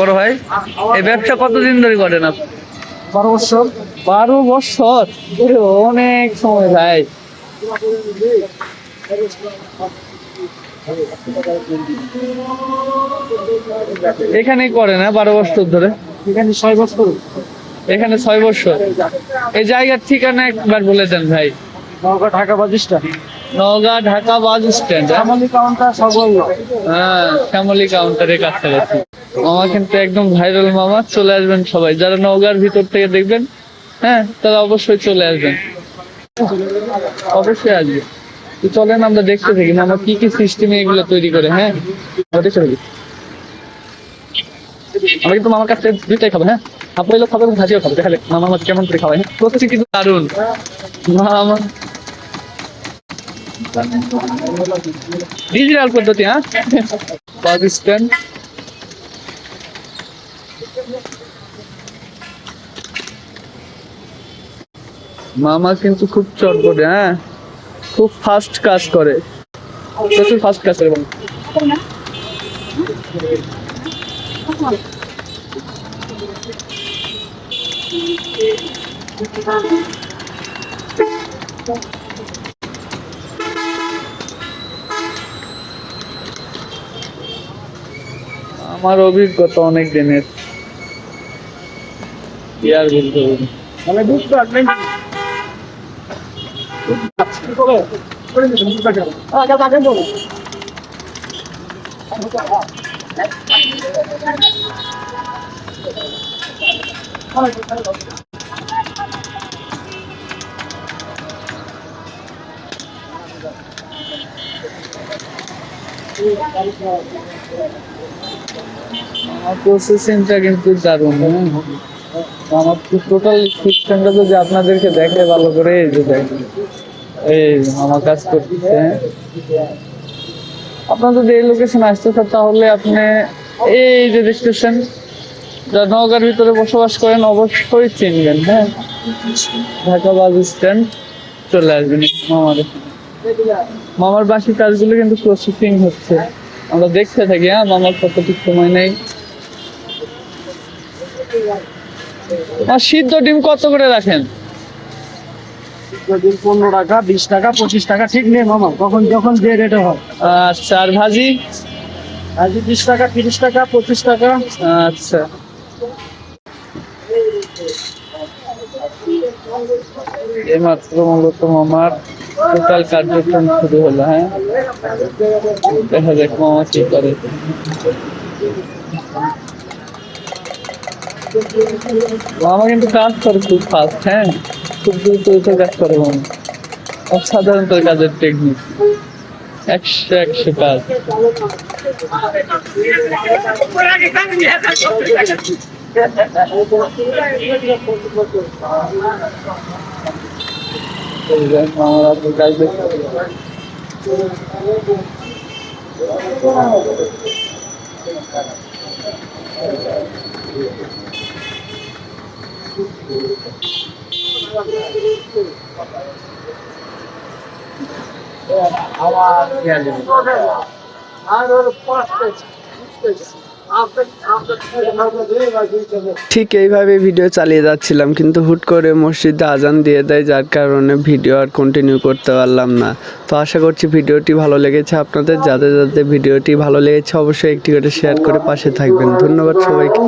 বড় ভাই এই ব্যবসা কতদিন ধরে করেন আপনি? বারো বছর। বারো বছর? অনেক সময় ভাই। এখানেই করে না বারো বছর ধরে? এখানে ছয় বছর। এখানে ছয় বছর। এই জায়গার ঠিকানা একবার বলে দেন ভাই। ঢাকা বাজিসটা নওগাঁ ঢাকা বাস স্ট্যান্ড সবল হ্যাঁ শ্যামলী কাউন্টারের কাছাকাছি। মামা কিন্তু একদম ভাইরাল মামা চলে আসবেন সবাই। যারা নওগাঁর ভিতর থেকে দেখবেন হ্যাঁ তারা অবশ্যই চলে আসবেন। অবশ্যই আসবে। তো চলেন আমরা দেখতে থাকি। মামা কি কি সিস্টেমে এগুলো তৈরি করে হ্যাঁ? আমরা দেখতে থাকি। আমরা কিন্তু মামার কাছ দুইটাই খাব হ্যাঁ? আপনি লোক খাবেন ভাজিও খাব। দেখালে মামা আমার কেমন করে খাওয়াই হ্যাঁ? প্রত্যেক কিন্তু দারুণ। মামা ডিজিটাল পদ্ধতি হ্যাঁ? পাকিস্তান মামা কিন্তু খুব চটপটে হ্যাঁ? খুব ফাস্ট কাজ করে। প্রচুর ফাস্ট কাজ করে বলো। আমার অভিজ্ঞতা অনেক দিনের কি আর বলতে পারি মানে বুঝতে পারবেন আমার প্রসেসিংটা কিন্তু দারুণ হ্যাঁ? আমার টোটাল সিস্টেমটা যদি আপনাদেরকে দেখে ভালো করে, এই যে আমার কাজ করতেছে হ্যাঁ? আপনার যদি এই লোকেশন আসতে চান, তাহলে আপনি এই যে দেখতেছেন যারা নওগাঁর ভিতরে বসবাস করেন, অবশ্যই চিনবেন হ্যাঁ ঢাকা বাস স্ট্যান্ড চলে আসবেন, মামার। মামার বাকি কাজগুলো কিন্তু প্রসেসিং হচ্ছে আমরা দেখতে থাকি হ্যাঁ মামার কতটুকু সময় নেই। আর সিদ্ধ ডিম কত করে রাখেন? পনেরো টাকা বিশ টাকা পঁচিশ টাকা ঠিক নেই মামা কখন যখন যে রেটে হয়। আচ্ছা আর ভাজি? বিশ টাকা তিরিশ টাকা পঁচিশ টাকা। আচ্ছা। এইমাত্র মূলত মামার টোটাল কার্যক্রম শুরু হলো হ্যাঁ দেখা যাক মামা কি করে মামা কিন্তু কাজ করে খুব ফাস্ট হ্যাঁ খুব দ্রুত দ্রুত কাজ করে মামা অসাধারণ তোর কাজের টেকনিক একশো একশো কাজ এই যে মামার আপনার কাজ দেখতে ঠিক এইভাবে ভিডিও চালিয়ে যাচ্ছিলাম, কিন্তু হুট করে মসজিদে আজান দিয়ে দেয়, যার কারণে ভিডিও আর কন্টিনিউ করতে পারলাম না। তো আশা করছি ভিডিওটি ভালো লেগেছে। আপনাদের যাদের যাদের ভিডিওটি ভালো লেগেছে, অবশ্যই একটি করে শেয়ার করে পাশে থাকবেন। ধন্যবাদ সবাইকে।